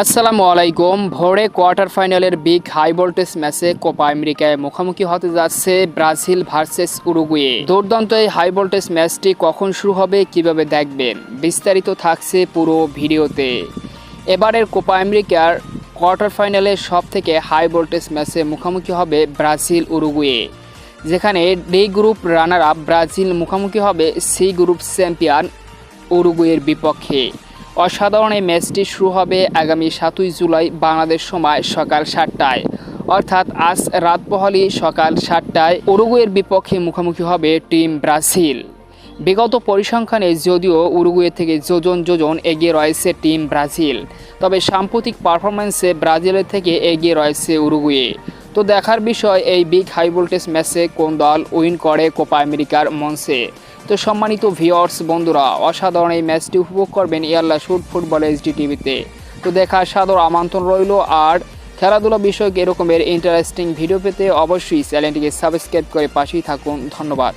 আসসালামু আলাইকুম। ভোরে কোয়ার্টার ফাইনালের বিগ হাই ভোল্টেজ ম্যাচে কোপা আমেরিকায় মুখোমুখি হতে যাচ্ছে ব্রাজিল ভার্সেস উরুগুয়ে। দুর্দান্ত এই হাই ভোল্টেজ ম্যাচটি কখন শুরু হবে কীভাবে দেখবেন? বিস্তারিত থাকছে পুরো ভিডিওতে। এবারের কোপা আমেরিকার কোয়ার্টার ফাইনালে সব থেকে হাই ভোল্টেজ ম্যাচে মুখোমুখি হবে ব্রাজিল উরুগুয়ে, যেখানে D group runner up Brazil মুখোমুখি হবে সি গ্রুপ চ্যাম্পিয়ন উরুগুয়ের বিপক্ষে। অসাধারণ এই ম্যাচটি শুরু হবে আগামী সাতই জুলাই বাংলাদেশ সময় সকাল সাতটায়। অর্থাৎ আজ রাত পহলি সকাল সাতটায় উরুগুয়ের বিপক্ষে মুখোমুখি হবে টিম ব্রাজিল। বিগত পরিসংখ্যানে যদিও উরুগুয়ে থেকে যোজন যোজন এগিয়ে রয়েছে টিম ব্রাজিল, তবে সাম্প্রতিক পারফরম্যান্সে ব্রাজিলের থেকে এগিয়ে রয়েছে উরুগুয়ে। তো দেখার বিষয়, এই বিগ হাই ভোল্টেজ ম্যাচে কোন দল উইন করে কোপা আমেরিকার মঞ্চে? তো সম্মানিত ভিওর্স বন্ধুরা, অসাধারণ এই ম্যাচটি উপভোগ করবেন ইয়াল্লা শুট ফুটবল এইচডি টিভিতে তো দেখার সাদর আমন্ত্রণ রইল, আর খেলাধুলা বিষয়ক এরকমের ইন্টারেস্টিং ভিডিও পেতে অবশ্যই চ্যানেলটিকে সাবস্ক্রাইব করে পাশেই থাকুন। ধন্যবাদ।